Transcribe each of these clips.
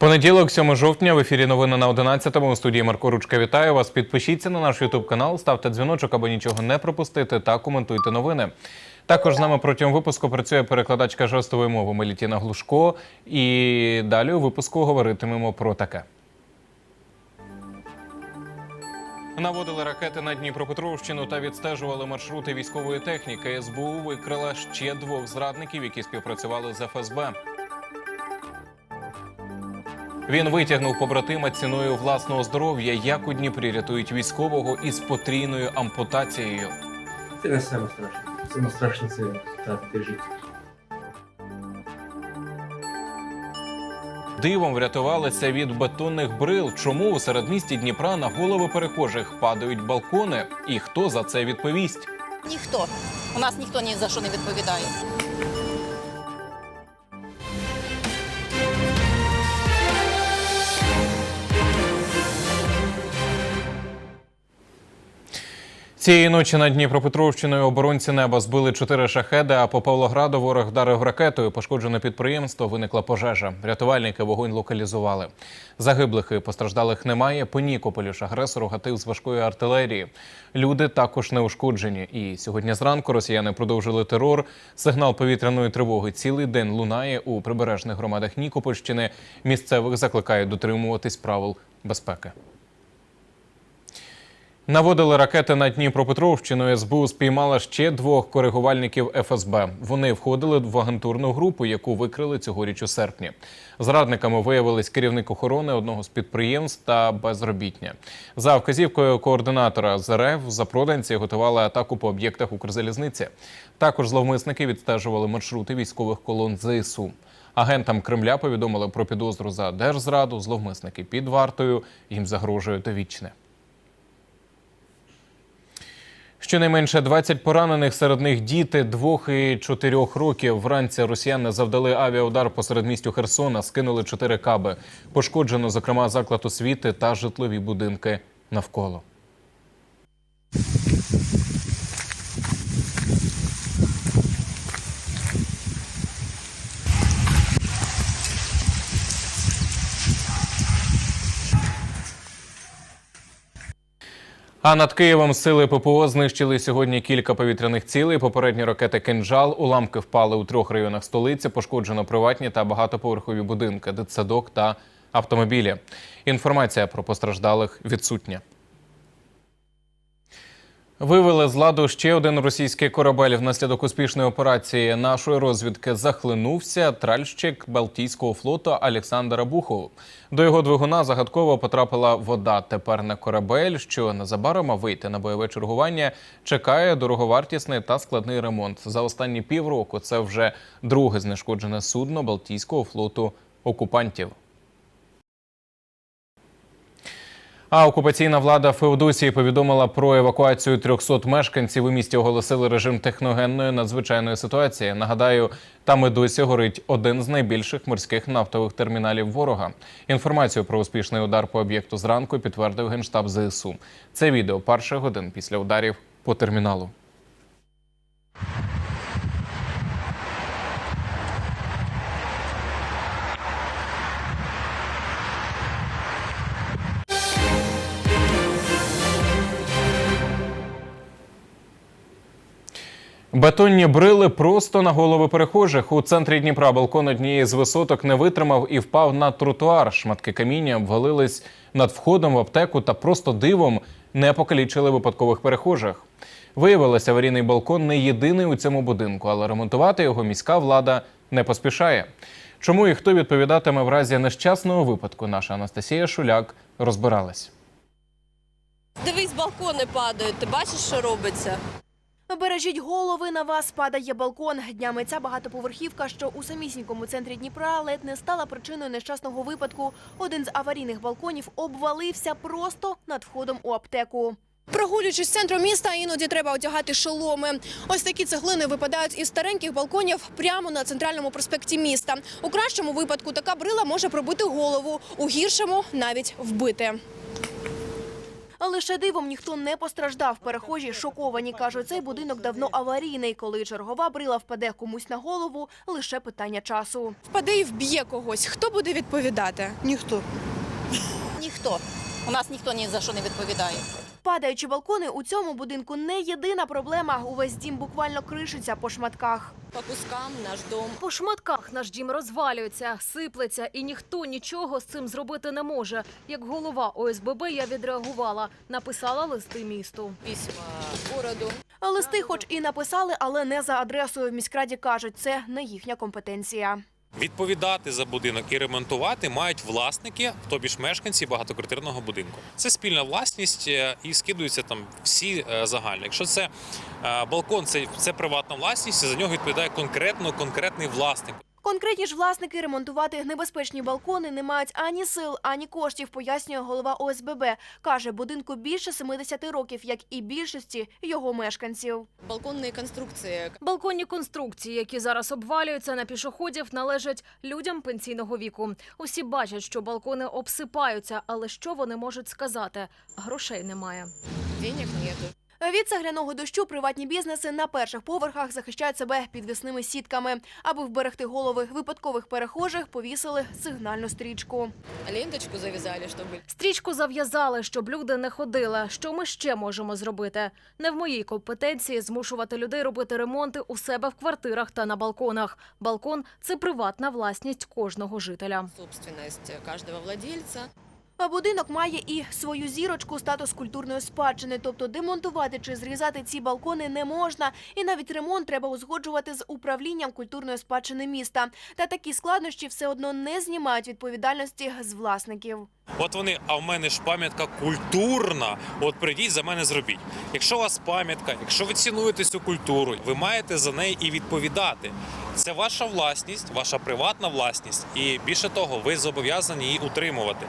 Понеділок, 7 жовтня, в ефірі новини на 11-му. У студії Марко Ручка вітаю вас. Підпишіться на наш Ютуб канал, ставте дзвіночок, аби нічого не пропустити, та коментуйте новини. Також з нами протягом випуску працює перекладачка жестової мови Мелітіна Глушко. І далі у випуску говоритимемо про таке. Наводили ракети на Дніпропетровщину та відстежували маршрути військової техніки. СБУ викрила ще двох зрадників, які співпрацювали з ФСБ. Він витягнув побратима ціною власного здоров'я. Як у Дніпрі рятують військового із потрійною ампутацією. Це не саме страшне. Саме страшне це втратити життя. Дивом врятувалися від бетонних брил. Чому у середмісті Дніпра на голови перехожих падають балкони? І хто за це відповість? Ніхто. У нас ніхто ні за що не відповідає. Цієї ночі над Дніпропетровщиною оборонці неба збили чотири шахеди. А по Павлограду ворог вдарив ракетою. Пошкоджене підприємство. Виникла пожежа. Рятувальники вогонь локалізували. Загиблих і постраждалих немає. По Нікополю ж агресор гатив з важкої артилерії. Люди також не ушкоджені. І сьогодні зранку росіяни продовжили терор. Сигнал повітряної тривоги цілий день лунає у прибережних громадах Нікопольщини. Місцевих закликають дотримуватись правил безпеки. Наводили ракети на Дніпропетровщину. СБУ спіймала ще двох коригувальників ФСБ. Вони входили в агентурну групу, яку викрили цьогоріч у серпні. Зрадниками виявились керівник охорони одного з підприємств та безробітня. За вказівкою координатора ЗРФ запроданці готували атаку по об'єктах Укрзалізниці. Також зловмисники відстежували маршрути військових колон ЗСУ. Агентам Кремля повідомили про підозру за держзраду. Зловмисники під вартою їм загрожує довічне. Щонайменше 20 поранених, серед них діти двох і чотирьох років. Вранці росіяни завдали авіаудар посеред містю Херсона, скинули чотири каби. Пошкоджено, зокрема, заклад освіти та житлові будинки навколо. А над Києвом сили ППО знищили сьогодні кілька повітряних цілей. Попередні ракети «Кинжал». Уламки впали у трьох районах столиці. Пошкоджено приватні та багатоповерхові будинки, дитсадок та автомобілі. Інформація про постраждалих відсутня. Вивели з ладу ще один російський корабель. Внаслідок успішної операції нашої розвідки захлинувся тральщик Балтійського флоту Олександр Абухов. До його двигуна загадково потрапила вода. Тепер на корабель, що незабаром вийти на бойове чергування, чекає дороговартісний та складний ремонт. За останні півроку це вже друге знешкоджене судно Балтійського флоту окупантів. А окупаційна влада Феодосії повідомила про евакуацію 300 мешканців. У місті оголосили режим техногенної надзвичайної ситуації. Нагадаю, там і досі горить один з найбільших морських нафтових терміналів ворога. Інформацію про успішний удар по об'єкту зранку підтвердив генштаб ЗСУ. Це відео перших годин після ударів по терміналу. Бетонні брили просто на голови перехожих. У центрі Дніпра балкон однієї з висоток не витримав і впав на тротуар. Шматки каміння обвалились над входом в аптеку та просто дивом не покалічили випадкових перехожих. Виявилося, аварійний балкон не єдиний у цьому будинку, але ремонтувати його міська влада не поспішає. Чому і хто відповідатиме в разі нещасного випадку? Наша Анастасія Шуляк розбиралась. Дивись, балкони падають. Ти бачиш, що робиться? Бережіть голови, на вас падає балкон. Днями ця багатоповерхівка, що у самісінькому центрі Дніпра, ледь не стала причиною нещасного випадку. Один з аварійних балконів обвалився просто над входом у аптеку. Прогулюючись центром міста, іноді треба одягати шоломи. Ось такі цеглини випадають із стареньких балконів прямо на центральному проспекті міста. У кращому випадку така брила може пробити голову, у гіршому навіть вбити. Лише дивом ніхто не постраждав. Перехожі шоковані. Кажуть, цей будинок давно аварійний. Коли чергова брила впаде комусь на голову, лише питання часу. Впаде і вб'є когось. Хто буде відповідати? Ніхто. Ніхто. У нас ніхто ні за що не відповідає. Падаючі балкони у цьому будинку не єдина проблема. Увесь дім буквально кришиться по шматках. По кускам наш дом По шматках наш дім розвалюється, сиплеться, і ніхто нічого з цим зробити не може. Як голова ОСББ я відреагувала, написала листи місту. письма городу. Листи, хоч і написали, але не за адресою. В міськраді кажуть, це не їхня компетенція. Відповідати за будинок і ремонтувати мають власники, тобі ж мешканці багатоквартирного будинку. Це спільна власність е, і скидуються там всі загальні. Якщо це е, балкон, це, це приватна власність, за нього відповідає конкретно конкретний власник. Конкретні ж власники ремонтувати небезпечні балкони не мають ані сил, ані коштів, пояснює голова ОСББ. Каже, будинку більше 70 років, як і більшості його мешканців. Балконные конструкции. Балконні конструкції, які зараз обвалюються на пішоходів, належать людям пенсійного віку. Усі бачать, що балкони обсипаються, але що вони можуть сказати? Грошей немає. Денег нету. Від цегляного дощу приватні бізнеси на перших поверхах захищають себе підвісними сітками. Аби вберегти голови випадкових перехожих, повісили сигнальну стрічку. Ленточку завязали, чтобы Стрічку зав'язали, щоб люди не ходили. Що ми ще можемо зробити? Не в моїй компетенції змушувати людей робити ремонти у себе в квартирах та на балконах. Балкон це приватна власність кожного жителя. собственность каждого владельца. А будинок має і свою зірочку статус культурної спадщини, тобто демонтувати чи зрізати ці балкони не можна. І навіть ремонт треба узгоджувати з управлінням культурної спадщини міста. Та такі складнощі все одно не знімають відповідальності з власників. От вони, а в мене ж пам'ятка культурна. От прийдіть за мене зробіть. Якщо у вас пам'ятка, якщо ви цінуєте цю культуру, ви маєте за неї і відповідати. Це ваша власність, ваша приватна власність, і більше того, ви зобов'язані її утримувати.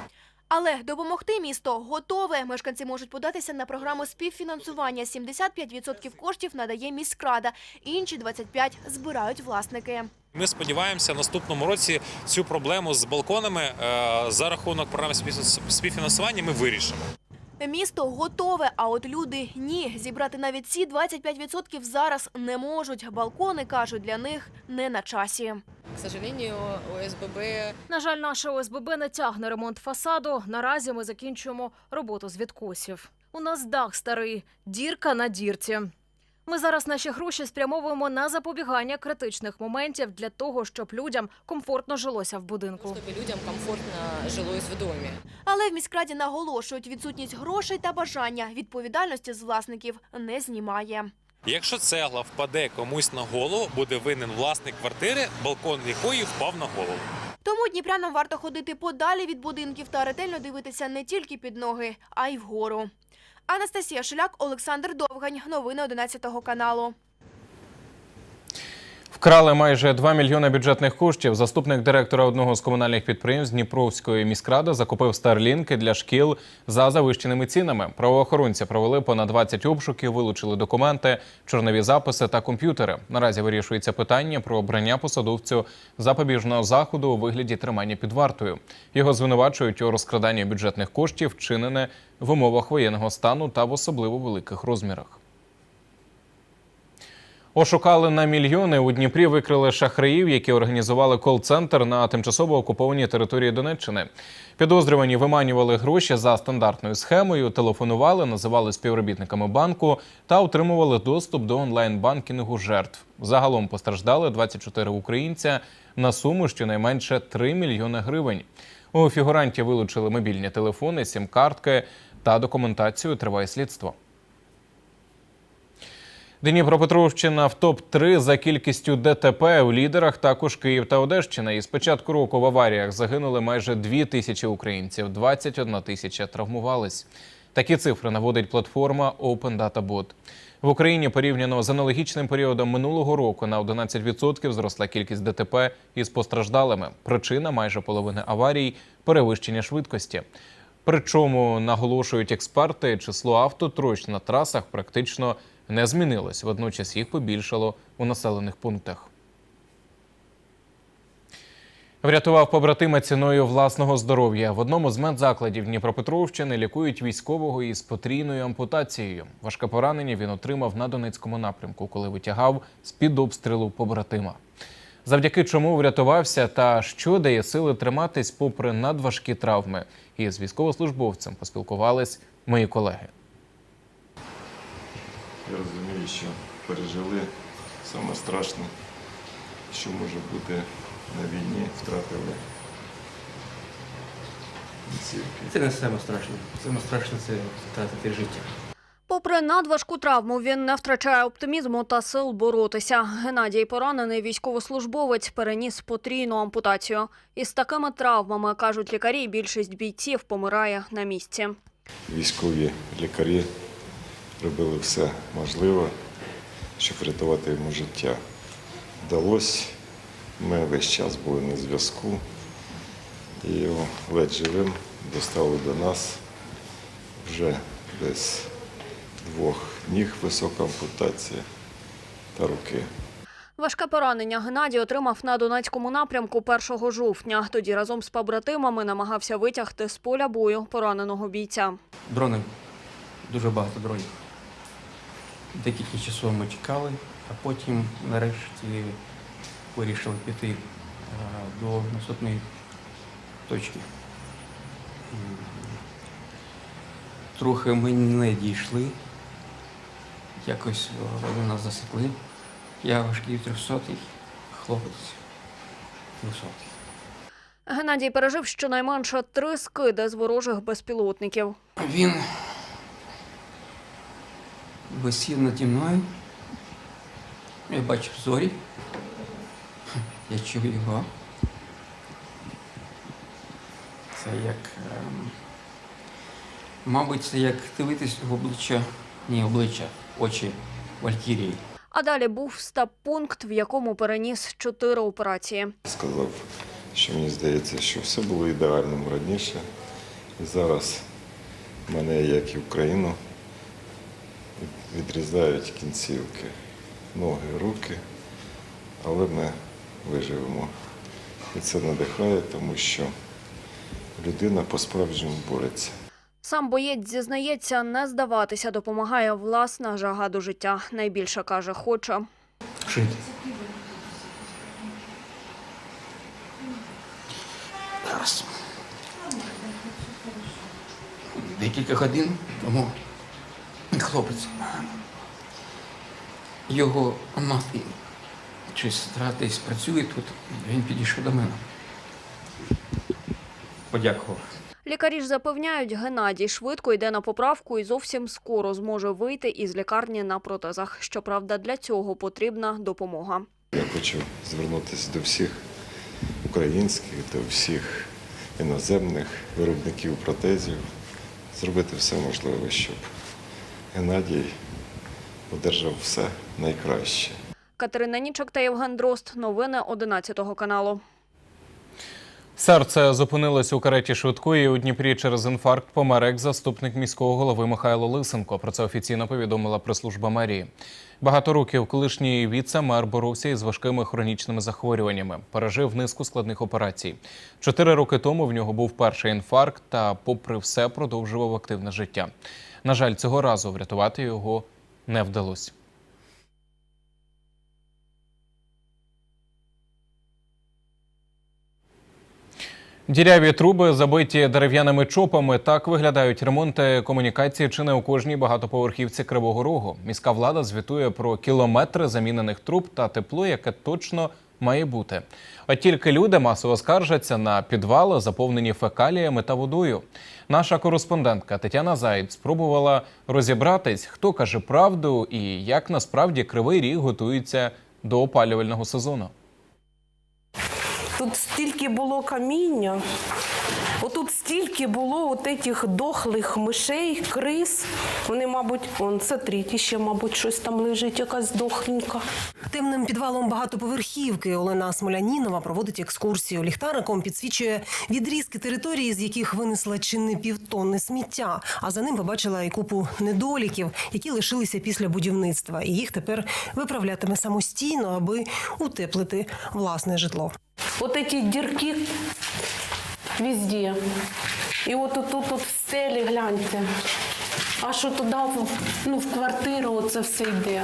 Але допомогти місто готове. Мешканці можуть податися на програму співфінансування. 75% коштів надає міськрада, інші 25% збирають власники. Ми сподіваємося, наступному році цю проблему з балконами е, за рахунок програми спів- співфінансування ми вирішимо. Місто готове, а от люди ні. Зібрати навіть ці 25% зараз не можуть. Балкони кажуть, для них не на часі. Сожалению, ОСББ На жаль, наша ОСББ не тягне ремонт фасаду. Наразі ми закінчуємо роботу з відкосів. У нас дах старий, дірка на дірці. Ми зараз наші гроші спрямовуємо на запобігання критичних моментів для того, щоб людям комфортно жилося в будинку. чтобы людям комфортно жилось в доме. Але в міськраді наголошують, відсутність грошей та бажання відповідальності з власників не знімає. Якщо цегла впаде комусь на голову, буде винен власник квартири, балкон якої впав на голову. Тому дніпрянам варто ходити подалі від будинків та ретельно дивитися не тільки під ноги, а й вгору. Анастасія Шиляк, Олександр Довгань. Новини 11 каналу. Вкрали майже 2 мільйони бюджетних коштів. Заступник директора одного з комунальних підприємств Дніпровської міськради закупив старлінки для шкіл за завищеними цінами. Правоохоронці провели понад 20 обшуків, вилучили документи, чорнові записи та комп'ютери. Наразі вирішується питання про обрання посадовцю запобіжного заходу у вигляді тримання під вартою. Його звинувачують у розкраданні бюджетних коштів, вчинене в умовах воєнного стану та в особливо великих розмірах. Ошукали на мільйони. У Дніпрі викрили шахраїв, які організували кол-центр на тимчасово окупованій території Донеччини. Підозрювані виманювали гроші за стандартною схемою, телефонували, називали співробітниками банку та отримували доступ до онлайн-банкінгу жертв. Загалом постраждали 24 українця на суму щонайменше 3 мільйони гривень. У фігурантів вилучили мобільні телефони, сім-картки та документацію. Триває слідство. Дніпропетровщина в топ-3 за кількістю ДТП у лідерах також Київ та Одещина. І з початку року в аваріях загинули майже 2 тисячі українців, 21 тисяча травмувались. Такі цифри наводить платформа Open Data Bot. В Україні порівняно з аналогічним періодом минулого року на 11% зросла кількість ДТП із постраждалими. Причина майже половини аварій перевищення швидкості. Причому наголошують експерти, число автотрощ на трасах практично не змінилось. Водночас їх побільшало у населених пунктах. Врятував побратима ціною власного здоров'я. В одному з медзакладів Дніпропетровщини лікують військового із потрійною ампутацією. Важке поранення він отримав на Донецькому напрямку, коли витягав з-під обстрілу побратима. Завдяки чому врятувався та що дає сили триматись попри надважкі травми. І з військовослужбовцем поспілкувались мої колеги. Я розумію, що пережили саме страшне, що може бути на війні, втратили. Це не саме страшне. Саме страшне це втратити життя. Попри надважку травму, він не втрачає оптимізму та сил боротися. Геннадій поранений військовослужбовець переніс потрійну ампутацію. Із такими травмами, кажуть лікарі, більшість бійців помирає на місці. Військові лікарі робили все можливе, щоб врятувати йому життя. Вдалося. Ми весь час були на зв'язку і його ледь живим доставили до нас вже без двох ніг висока ампутація та руки. Важке поранення Геннадій отримав на Донецькому напрямку 1 жовтня. Тоді разом з побратимами намагався витягти з поля бою пораненого бійця. Дрони. Дуже багато дронів. Декілька часов ми чекали, а потім нарешті вирішили піти е, до наступної точки. Трохи ми не дійшли. Якось е, вони нас засекли. Я важкий 300 хлопець 200 Геннадій пережив щонайменше три скиди з ворожих безпілотників. Він висів наді мною. Я бачив зорі. Я чув його. Це як. ем, мабуть, це як дивитись в обличчя. Ні, обличчя, очі Валькірії. А далі був стаб-пункт, в якому переніс чотири операції. Сказав, що мені здається, що все було ідеальним раніше. І зараз мене, як і Україну, відрізають кінцівки, ноги, руки, але ми виживемо. І це надихає, тому що людина по-справжньому бореться. Сам боєць зізнається, не здаватися допомагає власна жага до життя. Найбільше каже, хоче. Жити. Декілька годин тому хлопець. Його мати чи сестра десь працює тут. Він підійшов до мене. Подякував. Лікарі ж запевняють, Геннадій швидко йде на поправку і зовсім скоро зможе вийти із лікарні на протезах. Щоправда, для цього потрібна допомога. Я хочу звернутися до всіх українських, до всіх іноземних виробників протезів, зробити все можливе, щоб Геннадій одержав все найкраще. Катерина Нічок та Євген Дрозд. Новини 11 каналу. Серце зупинилось у кареті швидкої у Дніпрі через інфаркт. Помер екс-заступник міського голови Михайло Лисенко. Про це офіційно повідомила прес-служба мерії. Багато років колишній віце-мер боровся із важкими хронічними захворюваннями. Пережив низку складних операцій. Чотири роки тому в нього був перший інфаркт, та, попри все, продовжував активне життя. На жаль, цього разу врятувати його не вдалося. Діряві труби, забиті дерев'яними чопами. Так виглядають ремонти комунікації чи не у кожній багатоповерхівці Кривого Рогу. Міська влада звітує про кілометри замінених труб та тепло, яке точно має бути. От тільки люди масово скаржаться на підвали, заповнені фекаліями та водою. Наша кореспондентка Тетяна Заєць спробувала розібратись, хто каже правду і як насправді кривий ріг готується до опалювального сезону. Тут стільки було каміння, отут стільки було от этих дохлих мишей, крис. Вони, мабуть, он це третій ще, мабуть, щось там лежить, якась дохленька. Темним підвалом багатоповерхівки Олена Смолянінова проводить екскурсію. Ліхтариком підсвічує відрізки території, з яких винесла чи не півтонни сміття. А за ним побачила і купу недоліків, які лишилися після будівництва. І їх тепер виправлятиме самостійно, аби утеплити власне житло. От ці дірки везде. І от тут, тут, тут в стелі, гляньте. А що туди, ну, в квартиру це все йде.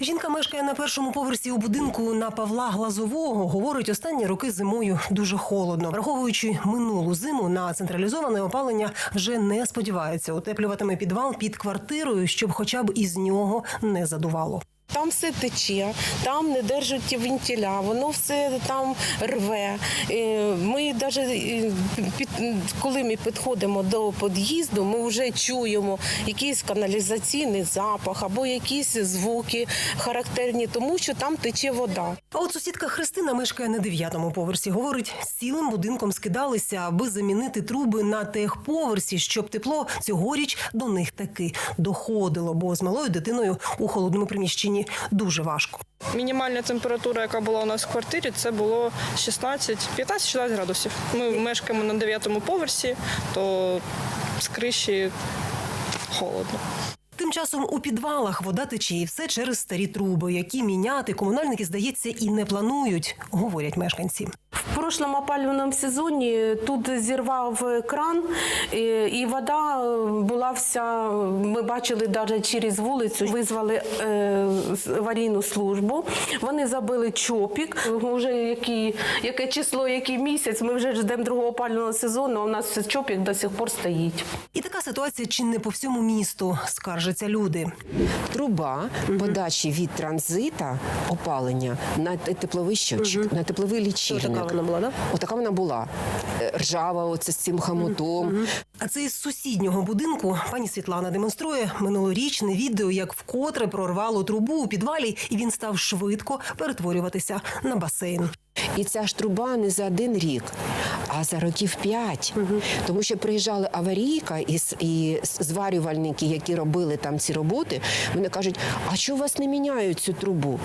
Жінка мешкає на першому поверсі у будинку на Павла Глазового. Говорить, останні роки зимою дуже холодно. Враховуючи минулу зиму на централізоване опалення, вже не сподівається утеплюватиме підвал під квартирою, щоб хоча б із нього не задувало. Там все тече, там не держать вентиля, воно все там рве. Е, Ми навіть коли ми підходимо до під'їзду, ми вже чуємо якийсь каналізаційний запах або якісь звуки характерні, тому що там тече вода. А от сусідка Христина мешкає на дев'ятому поверсі. Говорить, цілим будинком скидалися, аби замінити труби на техповерсі, щоб тепло цьогоріч до них таки доходило, бо з малою дитиною у холодному приміщенні дуже важко. Мінімальна температура, яка була у нас в квартирі, це було 16, 15-16 градусів. Ми мешкаємо на дев'ятому поверсі, то з криші холодно. Тим часом у підвалах вода тече і все через старі труби, які міняти комунальники, здається, і не планують, говорять мешканці. В прошлому опалювальному сезоні тут зірвав кран, і, вода була вся. Ми бачили навіть через вулицю. Визвали е, аварійну службу. Вони забили чопік. Уже які, яке число, який місяць. Ми вже ждемо другого опалювального сезону. а У нас чопік до сих пор стоїть. І така ситуація чи не по всьому місту, скаржаться люди. Труба подачі від транзита опалення на те- тепловий щотчик, на тепловий лічильник. Отака вона була, да? Отака вона була. Е, Ржава, оце з цим хамутом. А це із сусіднього будинку пані Світлана демонструє минулорічне відео, як вкотре прорвало трубу у підвалі, і він став швидко перетворюватися на басейн. І ця ж труба не за один рік, а за років п'ять. Тому що приїжджали аварійка і, і зварювальники, які робили там ці роботи, вони кажуть, а що у вас не міняють цю трубу?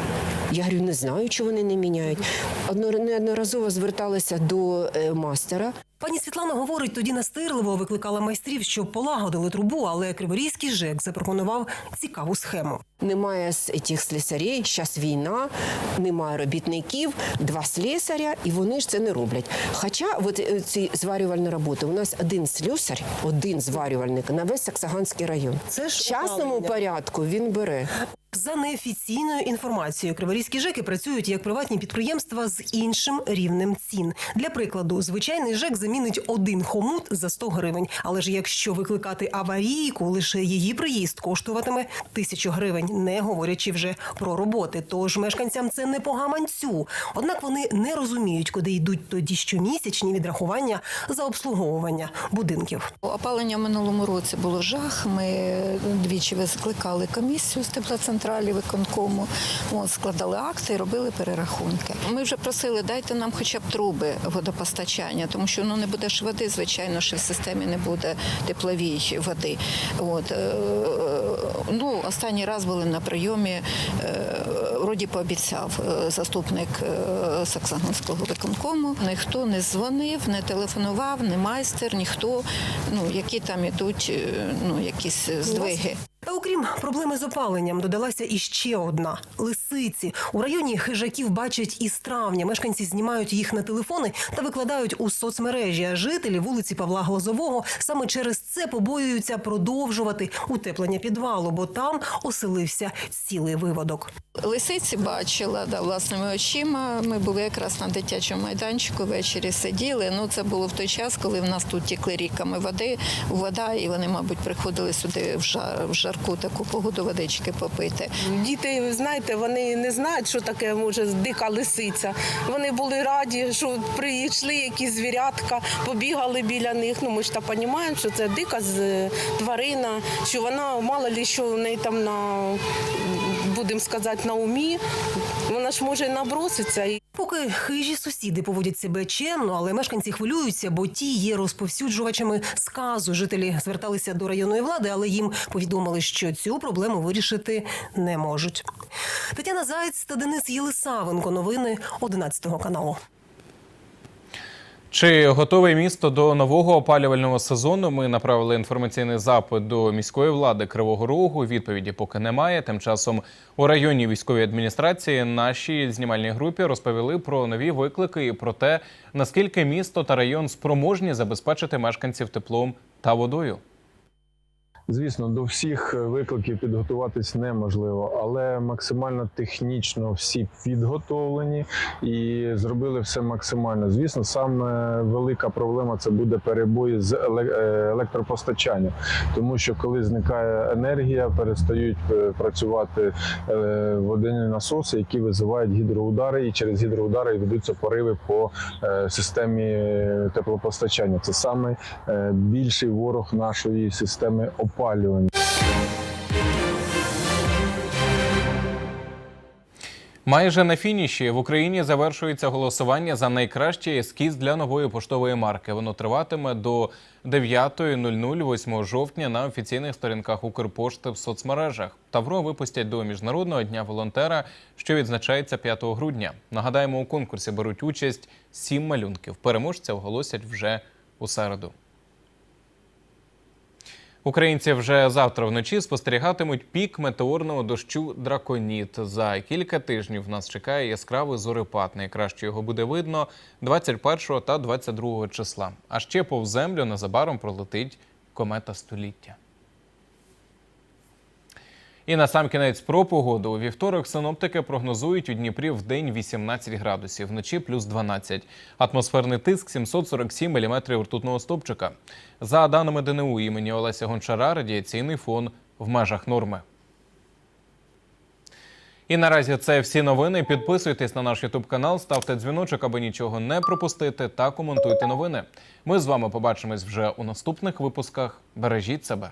Я говорю, не знаю, чого вони не міняють. Одно- Неодноразово зверталися до е, мастера. Пані Світлана говорить, тоді настирливо викликала майстрів, щоб полагодили трубу, але Криворізький ЖЕК запропонував цікаву схему. Немає з цих слесарей, зараз війна, немає робітників, два слесаря, і вони ж це не роблять. Хоча от е, ці зварювальні роботи, у нас один слюсар, один зварювальник на весь Саксаганський район. Це В ж частному опалення. порядку він бере. За неофіційною інформацією, криворізькі ЖЕКи працюють як приватні підприємства з іншим рівнем цін. Для прикладу, звичайний ЖЕК замінить один хомут за 100 гривень. Але ж якщо викликати аварійку, лише її приїзд коштуватиме тисячу гривень, не говорячи вже про роботи. Тож мешканцям це не по гаманцю. Однак вони не розуміють, куди йдуть тоді щомісячні відрахування за обслуговування будинків. Опалення в минулому році було жах. Ми двічі викликали комісію з теплоцентралі виконкому, от, складали акти і робили перерахунки. Ми вже просили, дайте нам хоча б труби водопостачання, тому що ну, не буде ж води, звичайно, що в системі не буде тепловій води. От, е, ну, останній раз були на прийомі, е, вроді пообіцяв е, заступник Саксаганського виконкому. Ніхто не дзвонив, не телефонував, не майстер, ніхто, ну, які там ідуть ну, якісь здвиги. Та окрім проблеми з опаленням, додалася іще одна лисиці. У районі хижаків бачать із травня. Мешканці знімають їх на телефони та викладають у соцмережі. А жителі вулиці Павла Глазового саме через це побоюються продовжувати утеплення підвалу, бо там оселився цілий виводок. Лисиці бачила да, власними очима. Ми були якраз на дитячому майданчику, ввечері сиділи. Ну, це було в той час, коли в нас тут тікли ріками води, вода, і вони, мабуть, приходили сюди в, жар, в жарку таку погоду водички попити. Діти, знаєте, вони не знають, що таке може дика лисиця. Вони були раді, що прийшли якісь звірятка, побігали біля них. Ну ми ж та розуміємо, що це дика тварина, що вона мало ли що в неї там на будемо сказати на умі. Вона ж може наброситися. наброситься. Поки хижі сусіди поводять себе чемно, але мешканці хвилюються, бо ті є розповсюджувачами сказу. Жителі зверталися до районної влади, але їм повідомили, що цю проблему вирішити не можуть. Тетяна Заєць та Денис Єлисавенко. Новини 11 каналу. Чи готове місто до нового опалювального сезону? Ми направили інформаційний запит до міської влади Кривого Рогу. Відповіді поки немає. Тим часом у районній військовій адміністрації нашій знімальній групі розповіли про нові виклики і про те, наскільки місто та район спроможні забезпечити мешканців теплом та водою. Звісно, до всіх викликів підготуватись неможливо, але максимально технічно всі підготовлені і зробили все максимально. Звісно, саме велика проблема це буде перебої з е, електропостачанням, тому що коли зникає енергія, перестають е, працювати е, водяні насоси, які визивають гідроудари, і через гідроудари ведуться пориви по системі теплопостачання. Це саме більший ворог нашої системи опалювання. Майже на фініші в Україні завершується голосування за найкращий ескіз для нової поштової марки. Воно триватиме до 9.00 8 жовтня на офіційних сторінках Укрпошти в соцмережах. Тавро випустять до міжнародного дня волонтера, що відзначається 5 грудня. Нагадаємо, у конкурсі беруть участь сім малюнків. Переможця оголосять вже у середу. Українці вже завтра вночі спостерігатимуть пік метеорного дощу драконіт. За кілька тижнів нас чекає яскравий зорепад. Найкраще його буде видно 21 та 22 числа. А ще повз землю незабаром пролетить комета століття. І на сам кінець про погоду. У вівторок синоптики прогнозують у Дніпрі в день 18 градусів, вночі плюс 12. Атмосферний тиск 747 мм ртутного стопчика. За даними ДНУ імені Олеся Гончара, радіаційний фон в межах норми. І наразі це всі новини. Підписуйтесь на наш Ютуб канал, ставте дзвіночок, аби нічого не пропустити, та коментуйте новини. Ми з вами побачимось вже у наступних випусках. Бережіть себе.